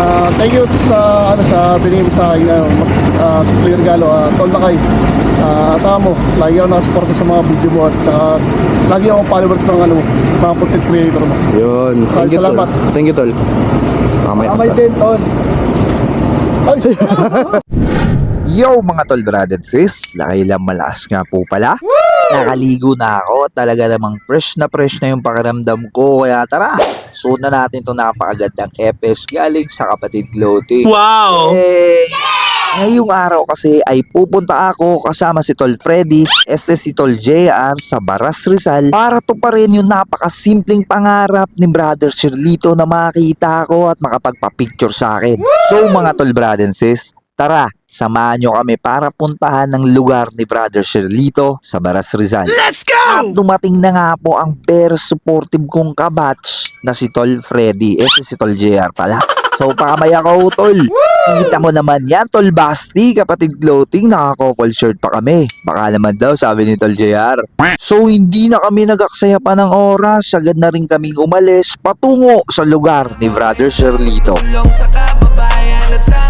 Ah, thank you sa ano sa binigay mo sa akin uh, uh, sa Clear Galo, uh, Tol Lakay. Ah, asama mo, lagi ako nakasuporta sa mga video mo at saka lagi ako followers ng ano, mga content creator mo. Yun. Thank you, Tol. Thank you, Tol. Mamaya pa, Tol. din, Tol. Ay! Yo mga tol brother and sis, lakay lang malakas nga po pala. Nakaligo na ako, talaga namang fresh na fresh na yung pakiramdam ko. Kaya tara, suot na natin itong napakagandang FS galing sa kapatid Clothing. Wow! Eh, ngayong araw kasi ay pupunta ako kasama si Tol Freddy, este si Tol JR sa Baras Rizal para to pa rin yung napakasimpleng pangarap ni Brother Shirlito na makita ko at makapagpa-picture sa akin. So mga Tol Brother and sis, Tara, samahan nyo kami para puntahan ng lugar ni Brother Shirlito sa Baras Rizal. Let's go! At dumating na nga po ang very supportive kong kabatch na si Tol Freddy. Eh, si Tol JR pala. So, pakamaya ko, Tol. Kita mo naman yan, Tol Basti, kapatid clothing, naka-couple shirt pa kami. Baka naman daw, sabi ni Tol JR. So, hindi na kami nagaksaya pa ng oras. Agad na rin kaming umalis patungo sa lugar ni Brother Shirlito. Tulong sa kababayan at sa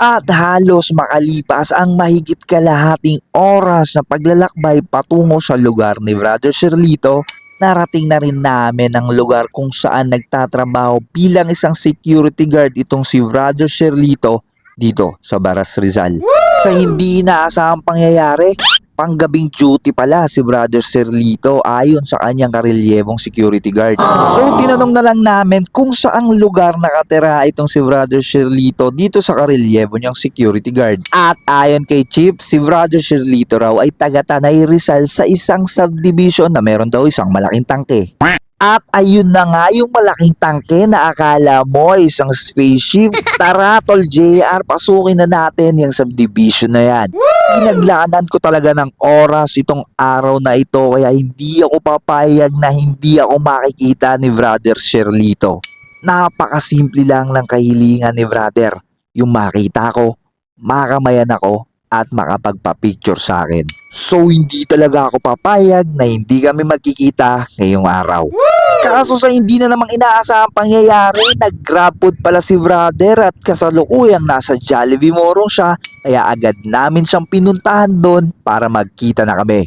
At halos makalipas ang mahigit kalahating oras na paglalakbay patungo sa lugar ni Brother Shirlito, narating na rin namin ang lugar kung saan nagtatrabaho bilang isang security guard itong si Brother Shirlito dito sa Baras Rizal. Sa hindi inaasahang pangyayari, panggabing duty pala si Brother Serlito ayon sa kanyang karelyebong security guard. So tinanong na lang namin kung saang lugar nakatira itong si Brother Serlito dito sa karelyebo niyang security guard. At ayon kay Chief, si Brother Serlito raw ay taga Tanay Rizal sa isang subdivision na meron daw isang malaking tangke. At ayun na nga yung malaking tangke na akala mo isang spaceship. Tara, Tol JR, pasukin na natin yung subdivision na yan. Pinaglaanan ko talaga ng oras itong araw na ito kaya hindi ako papayag na hindi ako makikita ni Brother Sherlito. Napakasimple lang ng kahilingan ni Brother. Yung makita ko, makamayan ako at makapagpa-picture sa akin. So hindi talaga ako papayag na hindi kami magkikita ngayong araw. Kaso sa hindi na namang inaasahang pangyayari, nag-grab food pala si brother at kasalukuyang nasa Jollibee Morong siya kaya agad namin siyang pinuntahan doon para magkita na kami.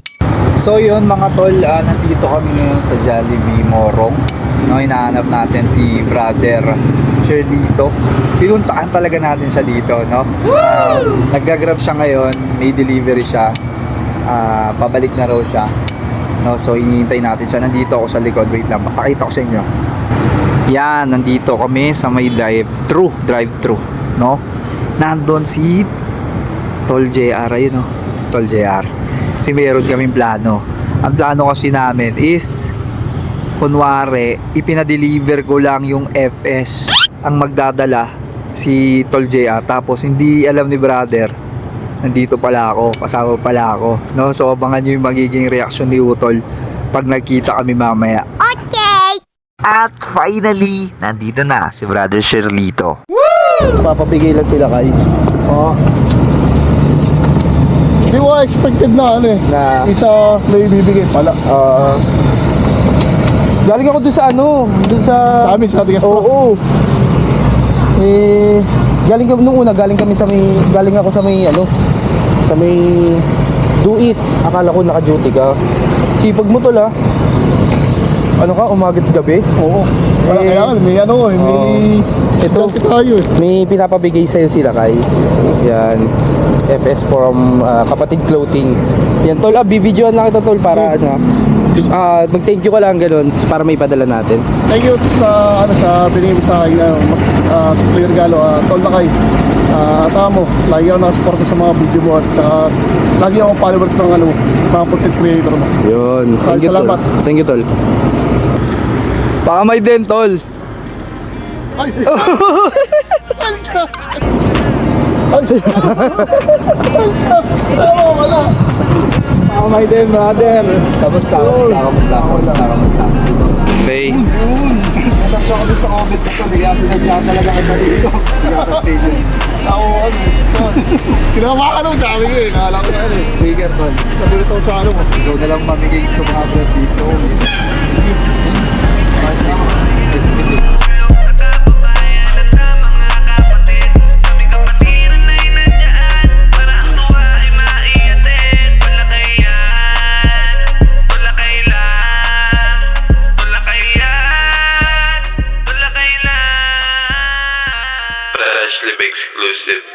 So yun mga tol, ah, nandito kami ngayon sa Jollibee Morong. No, hinahanap natin si brother Sherlito. Pinuntaan talaga natin siya dito, no? Ah, nagga-grab siya ngayon, may delivery siya. Ah, pabalik na raw siya. No, so hinihintay natin siya. Nandito ako sa likod. Wait lang, pakita ko sa inyo. Yan, nandito kami sa may drive-thru, drive-thru, no? Nandun si Tol JR, ayun no? Tol JR. Kasi meron kaming plano. Ang plano kasi namin is kunwari, ipinadeliver ko lang yung FS ang magdadala si Tol JR tapos hindi alam ni brother nandito pala ako, kasama pala ako no? so abangan nyo yung magiging reaction ni Utol pag nagkita kami mamaya At finally, nandito na si Brother Sherlito. Papapigay lang sila kay. Oo. Hindi ko expected na ano eh. Na- Isa may bibigay pala. uh, galing ako dun sa ano dun sa Sa amin, sa Tigas Oo. Eh, galing kami nung una, galing kami sa may galing ako sa may ano, sa may do it. Akala ko naka-duty ka. Sipag mo tol ah. Ano ka, umagat gabi? Oo. Wala Eh, kaya may ano eh, may... Ito. Ito. tayo eh. May pinapabigay sa'yo sila kay. Yan. FS from ah, Kapatid Clothing. Yan tol, ah, bibidyoan lang kita tol para ano. Ah, mag-thank you ka lang ganun para may padala natin. Thank you sa ano sa binigay sa akin na ah, si Player Galo, uh, Tol Lakay. Ah, asahan mo, lagi ako nakasuporta sa mga video mo at saka lagi ako followers ng ano, mga content creator mo. Yun. Thank you, Salamat. tol. Thank you, tol. Baka may dentol. Ay! Baka may den, brother. Kamusta? Kamusta? Kamusta? Kamusta? Kamusta? Okay. Natapos ako dun sa comment ko, kaya sinadya talaga kita dito. Ako, ano, kinama ka nung sabi ko eh, kala ko yan eh. Sticker, tol. Sabi nito sa ano mo. Ikaw na lang mamigay sa mga brand dito. Progressive.